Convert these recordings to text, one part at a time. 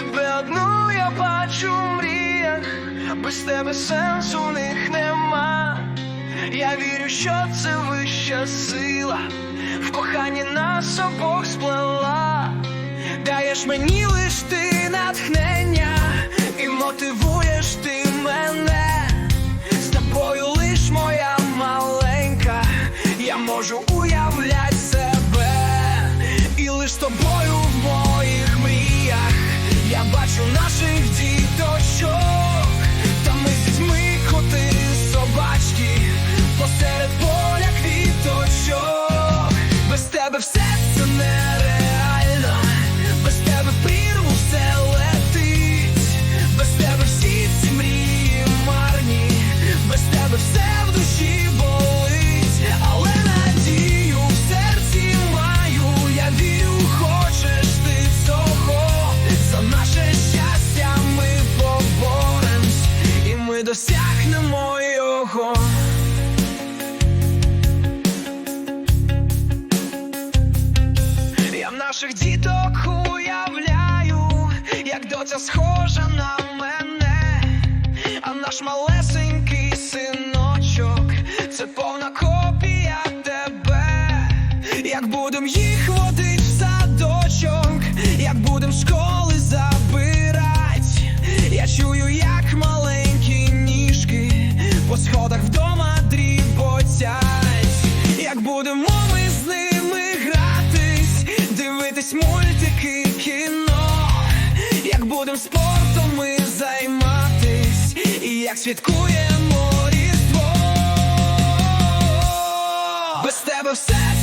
Тебе одну я бачу в мріях, без тебе сенсу в них нема. Я вірю, що це вища сила, в коханні нас обох сплела, даєш мені лиш ти натхнення, і мотивуєш ти мене, з тобою лиш моя маленька, я можу досягнемо його. Я в наших діток уявляю, як доця схожа на мене, а наш малесенький синочок це повна копія тебе. Як будем їх дивитись мультики, кіно, як будем спортом ми займатись, і як святкуємо різдво. Без тебе все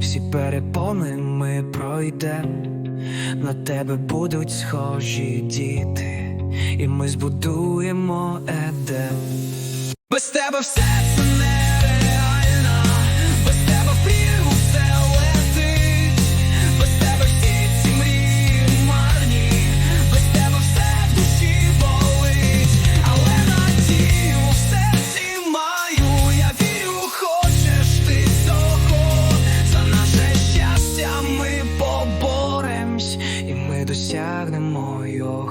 всі перепони ми пройдем. На тебе будуть схожі діти, і ми збудуємо едем. Без тебе все це нереально, досягнемо його.